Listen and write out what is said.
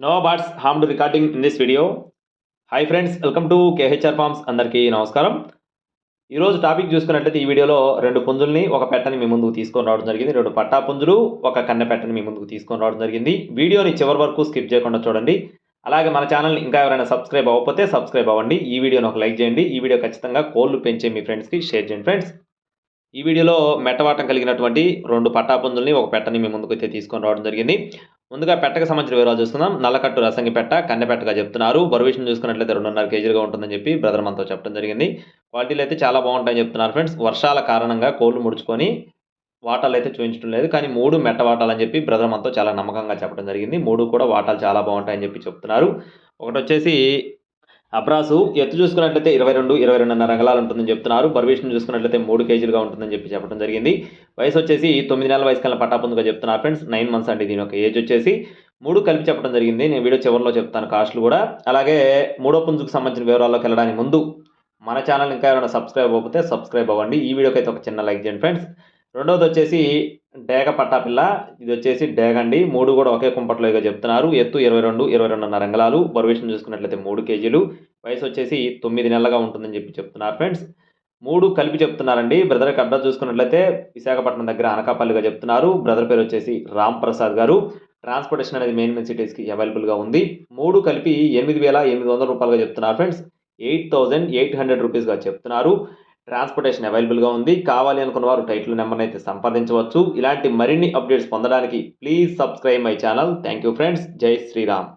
No bots harm to recording in this video hi friends welcome to KHR farms అందరికీ నమస్కారం. ఈరోజు topic చూసుకున్నట్లయితే ఈ వీడియోలో రెండు పుంజుల్ని ఒక పెట్టని మీ ముందుకు తీసుకొని రావడం జరిగింది రెండు పట్టా పుంజులు ఒక కన్నె పెట్టని మీ ముందుకు తీసుకొని రావడం జరిగింది. వీడియోని చివరి వరకు స్కిప్ చేయకుండా చూడండి. అలాగే మన ఛానల్ని ఇంకా ఎవరైనా సబ్స్క్రైబ్ అవ్వకపోతే సబ్స్క్రైబ్ అవ్వండి. ఈ వీడియోని ఒక లైక్ చేయండి. ఈ వీడియో ఖచ్చితంగా కోళ్ళు పెంచే మీ ఫ్రెండ్స్కి షేర్ చేయండి ఫ్రెండ్స్ ఈ వీడియోలో మెట్టవాటం కలిగినటువంటి రెండు పట్టా పుంజుల్ని ఒక పెట్టని మీ ముందుకు అయితే తీసుకొని రావడం జరిగింది. ముందుగా పెట్టకు సంబంధించిన వివరాలు చూస్తున్నాం నల్లకట్టు రసంగి పెట్ట కన్నెపెట్టగా చెప్తున్నారు. బరువు విషయం చూసుకున్నట్లయితే రెండున్నర కేజీలుగా ఉంటుందని చెప్పి బ్రదర్ మనతో చెప్పడం జరిగింది. క్వాలిటీలు అయితే చాలా బాగుంటాయని చెప్తున్నారు ఫ్రెండ్స్. వర్షాల కారణంగా కోళ్ళు ముడుచుకొని వాటాలు అయితే చూపించడం లేదు. కానీ మూడు మెట్ట వాటాలు అని చెప్పి బ్రదర్ మనతో చాలా నమ్మకంగా చెప్పడం జరిగింది. మూడు కూడా వాటాలు చాలా బాగుంటాయని చెప్పి చెప్తున్నారు. ఒకటి వచ్చేసి అబ్రాసు ఎత్తు చూసుకున్నట్లయితే ఇరవై రెండు ఇరవై రెండున్నర అంగళాలు ఉంటుందని చెప్తున్నారు. బర్వేషన్ చూసుకున్నట్లయితే మూడు కేజీలుగా ఉంటుందని చెప్పి చెప్పడం జరిగింది. వయసు వచ్చేసి తొమ్మిది నెలల వయసు కల్లా పట్టాపుందుగా చెప్తున్నారు ఫ్రెండ్స్. నైన్ మంత్స్ అండి దీని యొక్క ఏజ్ వచ్చేసి. మూడు కలిపి చెప్పడం జరిగింది. నేను వీడియో చివరిలో చెప్తాను కాస్ట్లు కూడా. అలాగే మూడో పుంజుకు సంబంధించిన వివరాల్లోకి వెళ్ళడానికి ముందు మన ఛానల్ ఇంకా ఎవరైనా సబ్స్క్రైబ్ అవ్వకపోతే సబ్స్క్రైబ్ అవ్వండి. ఈ వీడియోకి అయితే ఒక చిన్న లైక్ చేయండి ఫ్రెండ్స్. రెండవది వచ్చేసి డేగ పట్టాపిల్ల ఇది వచ్చేసి డేగ అండి మూడు కూడా ఒకే కుంపట్లో ఇక చెప్తున్నారు. ఎత్తు ఇరవై రెండు ఇరవై రెండున్నర అంగళాలు బరువేషన్ చూసుకున్నట్లయితే మూడు కేజీలు. వయసు వచ్చేసి తొమ్మిది నెలలుగా ఉంటుందని చెప్పి చెప్తున్నారు ఫ్రెండ్స్. మూడు కలిపి చెప్తున్నారండి. బ్రదర్కి అడ్రస్ చూసుకున్నట్లయితే విశాఖపట్నం దగ్గర అనకాపల్లిగా చెప్తున్నారు. బ్రదర్ పేరు వచ్చేసి రామ్ ప్రసాద్ గారు. ట్రాన్స్పోర్టేషన్ అనేది మెయిన్ మెయిన్ సిటీస్కి అవైలబుల్గా ఉంది. మూడు కలిపి ఎనిమిది వేల ఎనిమిది వందల రూపాయలుగా చెప్తున్నారు friends. Eight thousand eight hundred రూపీస్గా చెప్తున్నారు. ట్రాన్స్పోర్టేషన్ అవైలబుల్గా ఉంది. కావాలి అనుకున్న వారు టైటిల్ నెంబర్ని అయితే సంప్రదించవచ్చు ఇలాంటి మరిన్ని అప్డేట్స్ పొందడానికి please subscribe my channel. Thank you friends. జై శ్రీరామ్.